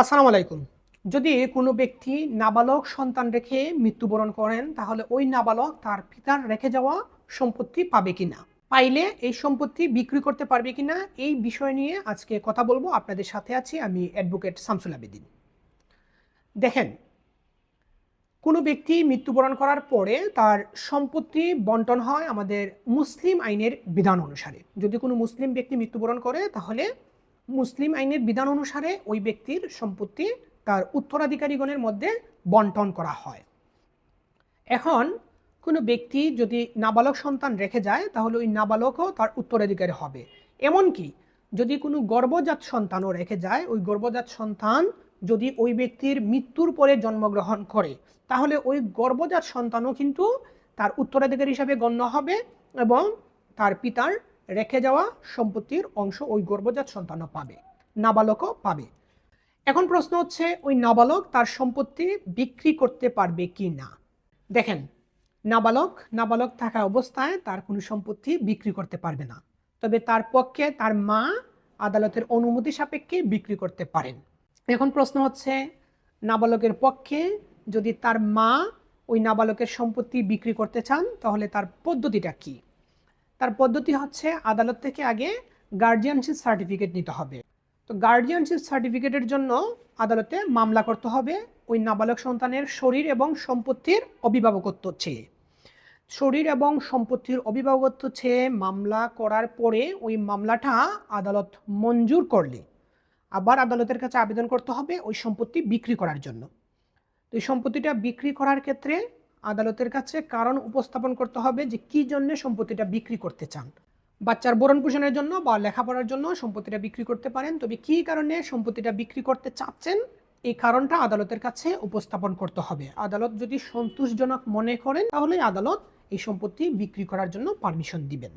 আসসালামু আলাইকুম। যদি কোনো ব্যক্তি নাবালক সন্তান রেখে মৃত্যুবরণ করেন, তাহলে ওই নাবালক তার পিতার রেখে যাওয়া সম্পত্তি পাবে কিনা? পাইলে এই সম্পত্তি বিক্রি করতে পারবে কিনা? এই বিষয় নিয়ে আজকে কথা বলব। আপনাদের সাথে আছি আমি অ্যাডভোকেট শামসুল আবেদিন। দেখেন, কোনো ব্যক্তি মৃত্যুবরণ করার পরে তার সম্পত্তি বন্টন হয় আমাদের মুসলিম আইনের বিধান অনুসারে। যদি কোনো মুসলিম ব্যক্তি মৃত্যুবরণ করে, তাহলে মুসলিম আইনের বিধান অনুসারে ওই ব্যক্তির সম্পত্তি তার উত্তরাধিকারীগণের মধ্যে বন্টন করা হয়। এখন কোনো ব্যক্তি যদি নাবালক সন্তান রেখে যায়, তাহলে ওই নাবালকও তার উত্তরাধিকারী হবে। এমনকি যদি কোনো গর্ভজাত সন্তানও রেখে যায়, ওই গর্ভজাত সন্তান যদি ওই ব্যক্তির মৃত্যুর পরে জন্মগ্রহণ করে, তাহলে ওই গর্ভজাত সন্তানও কিন্তু তার উত্তরাধিকারী হিসাবে গণ্য হবে এবং তার পিতার রেখে যাওয়া সম্পত্তির অংশ ওই গর্ভজাত সন্তানও পাবে, নাবালকও পাবে। এখন প্রশ্ন হচ্ছে, ওই নাবালক তার সম্পত্তি বিক্রি করতে পারবে কি না? দেখেন, নাবালক নাবালক থাকা অবস্থায় তার কোনো সম্পত্তি বিক্রি করতে পারবে না। তবে তার পক্ষে তার মা আদালতের অনুমতি সাপেক্ষে বিক্রি করতে পারেন। এখন প্রশ্ন হচ্ছে, নাবালকের পক্ষে যদি তার মা ওই নাবালকের সম্পত্তি বিক্রি করতে চান, তাহলে তার পদ্ধতিটা কী? তার পদ্ধতি হচ্ছে আদালত থেকে আগে গার্জিয়ানশিপ সার্টিফিকেট নিতে হবে। তো গার্জিয়ানশিপ সার্টিফিকেটের জন্য আদালতে মামলা করতে হবে, ওই নাবালক সন্তানের শরীর এবং সম্পত্তির অভিভাবকত্ব চেয়ে। শরীর এবং সম্পত্তির অভিভাবকত্ব চেয়ে মামলা করার পরে ওই মামলাটা আদালত মঞ্জুর করলে আবার আদালতের কাছে আবেদন করতে হবে ওই সম্পত্তি বিক্রি করার জন্য। তো এই সম্পত্তিটা বিক্রি করার ক্ষেত্রে আদালতের কাছে কারণ উপস্থাপন করতে হবে যে কি জন্য সম্পত্তিটা বিক্রি করতে চান। বাচ্চার ভরণ পোষণের জন্য বা লেখাপড়ার জন্য সম্পত্তিটা বিক্রি করতে পারেন, তবে কি কারণে সম্পত্তিটা বিক্রি করতে চাচ্ছেন? এই কারণটা আদালতের কাছে উপস্থাপন করতে হবে। আদালত যদি সন্তোষজনক মনে করেন, তাহলে আদালত এই সম্পত্তি বিক্রি করার জন্য পারমিশন দিবেন।